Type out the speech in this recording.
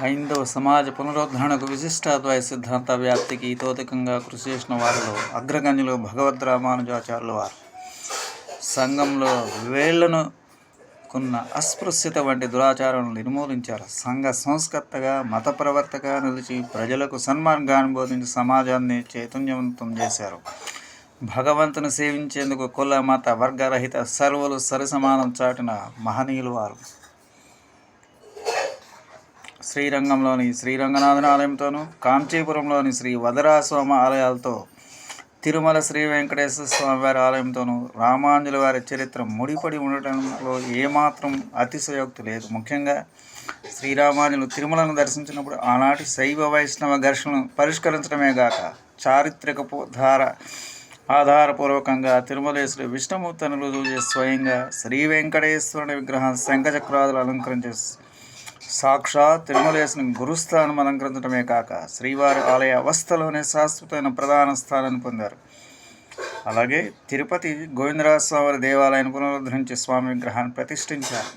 హైందవ సమాజ పునరుద్ధరణకు విశిష్టాద్వయ సిద్ధాంత వ్యాప్తికి ఇతోధికంగా కృషి చేసిన వారిలో అగ్రగణ్యులు భగవద్ రామానుజాచార్యుల వారు. సంఘంలో వేళ్ళను కొన్న అస్పృశ్యత వంటి దురాచారాలను నిర్మూలించారు. సంఘ సంస్కర్తగా మత ప్రవర్తగా నిలిచి ప్రజలకు సన్మార్గాన్ని బోధించి సమాజాన్ని చైతన్యవంతం చేశారు. భగవంతుని సేవించేందుకు కుల మత వర్గరహిత సర్వులు సరిసమానం చాటిన మహనీయులు వారు. శ్రీరంగంలోని శ్రీరంగనాథన ఆలయంతోనూ కాంచీపురంలోని శ్రీ వదరాస్వామి ఆలయాలతో తిరుమల శ్రీ వెంకటేశ్వర స్వామివారి ఆలయంతోనూ రామాంజుల వారి చరిత్ర ముడిపడి ఉండటంలో ఏమాత్రం అతిశయోక్తి లేదు. ముఖ్యంగా శ్రీరామాంజులు తిరుమలను దర్శించినప్పుడు ఆనాటి శైవ వైష్ణవ ఘర్షణను పరిష్కరించడమే గాక చారిత్రక ధార ఆధారపూర్వకంగా తిరుమలేశ్వరి విష్ణుమూర్తి అనులు చేసి స్వయంగా శ్రీ వెంకటేశ్వరుని విగ్రహం శంఖచక్రాదులు అలంకరించి సాక్షాత్ తిరుమలేసిన గురుస్థానం అలంకరించడమే కాక శ్రీవారి ఆలయ అవస్థలోనే శాశ్వతమైన ప్రధాన స్థానాన్ని పొందారు. అలాగే తిరుపతి గోవిందరాజస్వామి దేవాలయాన్ని పునరుద్ధరించి స్వామి విగ్రహాన్ని ప్రతిష్ఠించారు.